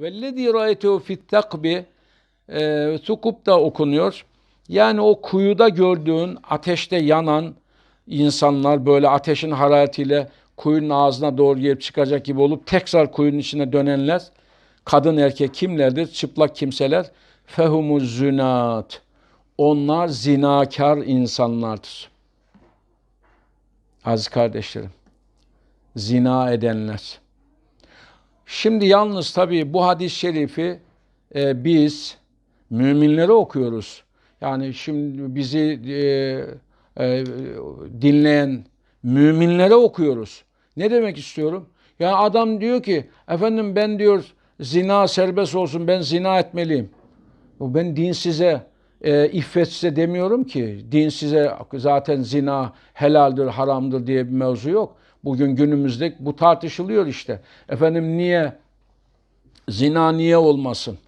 Vellezî râetehu fit takbi sukup da okunuyor. Yani o kuyuda gördüğün ateşte yanan insanlar böyle ateşin hararetiyle kuyunun ağzına doğru gelip çıkacak gibi olup tekrar kuyunun içine dönenler kadın erkek kimlerdir? Çıplak kimseler. Fehumuz zünat. Onlar zinakar insanlardır. Aziz kardeşlerim. Zina edenler. Şimdi yalnız tabii bu hadis-i şerifi e, biz müminlere okuyoruz. Yani şimdi bizi e, e, dinleyen müminlere okuyoruz. Ne demek istiyorum? Ya adam diyor ki efendim ben diyor zina serbest olsun ben zina etmeliyim. Ben dinsize, e, iffetsize demiyorum ki. Dinsize zaten zina helaldir, haramdır diye bir mevzu yok. Bugün günümüzde bu tartışılıyor işte. Efendim niye zina niye olmasın?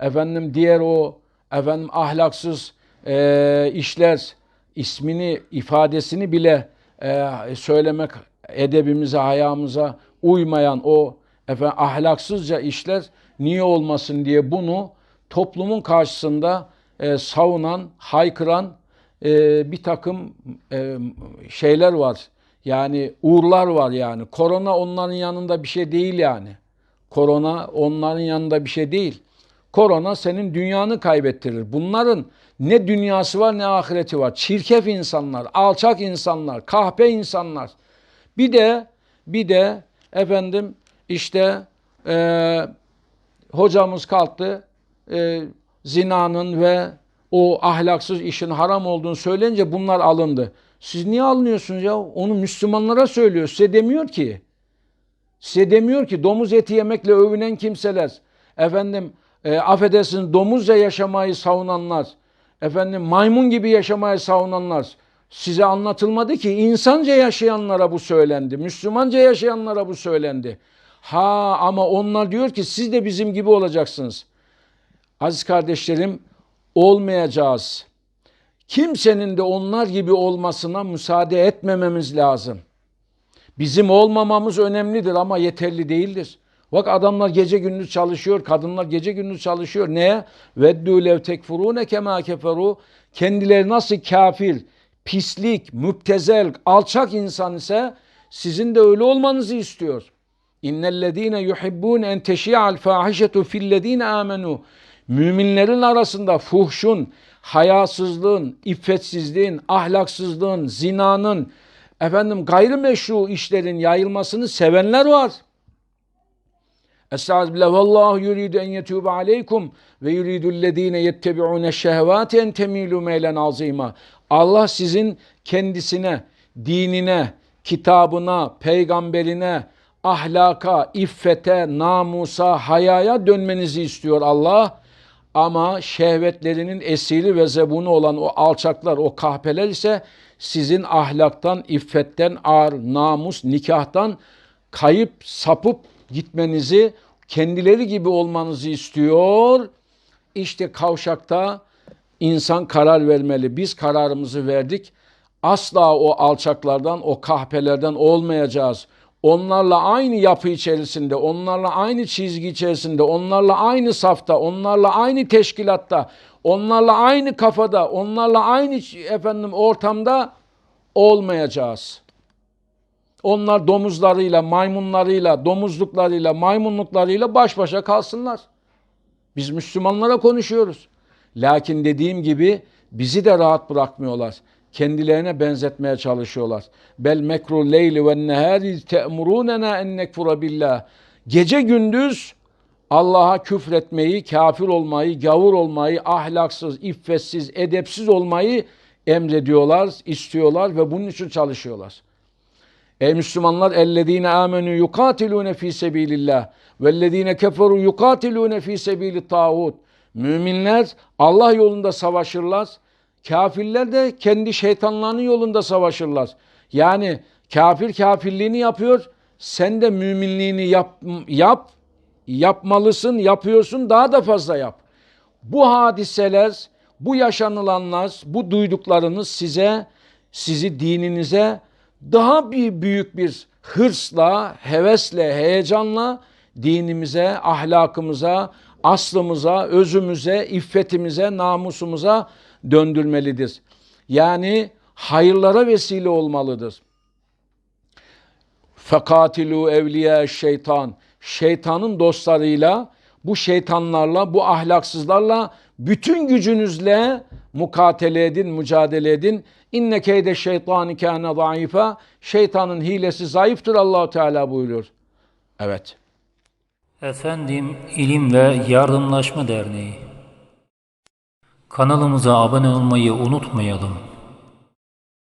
Efendim diğer o efendim ahlaksız e, işler ismini ifadesini bile e, söylemek edebimize hayamıza uymayan o efendim ahlaksızca işler niye olmasın diye bunu toplumun karşısında e, savunan, haykıran e, bir takım e, şeyler var. Yani uğurlar var yani. Korona onların yanında bir şey değil yani. Korona onların yanında bir şey değil. Korona senin dünyanı kaybettirir. Bunların ne dünyası var ne ahireti var. Çirkef insanlar, alçak insanlar, kahpe insanlar. Bir de bir de efendim işte e, hocamız kalktı e, zinanın ve o ahlaksız işin haram olduğunu söyleyince bunlar alındı. Siz niye alınıyorsunuz ya? Onu Müslümanlara söylüyor. Size demiyor ki. Size demiyor ki domuz eti yemekle övünen kimseler, efendim e, affedersiniz domuzca yaşamayı savunanlar, efendim maymun gibi yaşamayı savunanlar size anlatılmadı ki insanca yaşayanlara bu söylendi. Müslümanca yaşayanlara bu söylendi. Ha ama onlar diyor ki siz de bizim gibi olacaksınız. Aziz kardeşlerim olmayacağız. Kimsenin de onlar gibi olmasına müsaade etmememiz lazım. Bizim olmamamız önemlidir ama yeterli değildir. Bak adamlar gece gündüz çalışıyor, kadınlar gece gündüz çalışıyor. Neye? Veddû lev tekfurûne kemâ keferû. Kendileri nasıl kafir, pislik, müptezel, alçak insan ise sizin de öyle olmanızı istiyor. İnnellezîne yuhibbûne en teşi'al fâhişetu fillezîne âmenû. Müminlerin arasında fuhşun, hayasızlığın, iffetsizliğin, ahlaksızlığın, zinanın, efendim gayrimeşru işlerin yayılmasını sevenler var. Estağfirullah vallahu yuridu en yetube aleykum ve yuridüllezine yettebi'une şehvati en temilu meylen azima. Allah sizin kendisine, dinine, kitabına, peygamberine, ahlaka, iffete, namusa, hayaya dönmenizi istiyor Allah. Ama şehvetlerinin esiri ve zebunu olan o alçaklar, o kahpeler ise sizin ahlaktan, iffetten, ağır, namus, nikahtan kayıp, sapıp gitmenizi, kendileri gibi olmanızı istiyor. İşte kavşakta insan karar vermeli. Biz kararımızı verdik. Asla o alçaklardan, o kahpelerden olmayacağız. Onlarla aynı yapı içerisinde, onlarla aynı çizgi içerisinde, onlarla aynı safta, onlarla aynı teşkilatta, onlarla aynı kafada, onlarla aynı efendim ortamda olmayacağız. Onlar domuzlarıyla, maymunlarıyla, domuzluklarıyla, maymunluklarıyla baş başa kalsınlar. Biz Müslümanlara konuşuyoruz. Lakin dediğim gibi bizi de rahat bırakmıyorlar. Kendilerine benzetmeye çalışıyorlar. Bel mekru leyli ve nehari te'murunena en nekfura billah. Gece gündüz Allah'a küfretmeyi, kafir olmayı, gavur olmayı, ahlaksız, iffetsiz, edepsiz olmayı emrediyorlar, istiyorlar ve bunun için çalışıyorlar. Ey Müslümanlar ellezine amenu yukatilune fi sebilillah vellezine keferu yukatilune fi sebilit tağut. Müminler Allah yolunda savaşırlar. Kafirler de kendi şeytanlarının yolunda savaşırlar. Yani kafir kafirliğini yapıyor. Sen de müminliğini yap, yap yapmalısın, yapıyorsun daha da fazla yap. Bu hadiseler, bu yaşanılanlar, bu duyduklarınız size, sizi dininize daha bir büyük bir hırsla, hevesle, heyecanla dinimize, ahlakımıza, aslımıza, özümüze, iffetimize, namusumuza döndürmelidir. Yani hayırlara vesile olmalıdır. Fekatilu evliya şeytan. Şeytanın dostlarıyla, bu şeytanlarla, bu ahlaksızlarla bütün gücünüzle mukatele edin, mücadele edin. İnne keyde şeytani kâne zayıfa. Şeytanın hilesi zayıftır Allahu Teala buyuruyor. Evet. Efendim İlim ve Yardımlaşma Derneği Kanalımıza abone olmayı unutmayalım.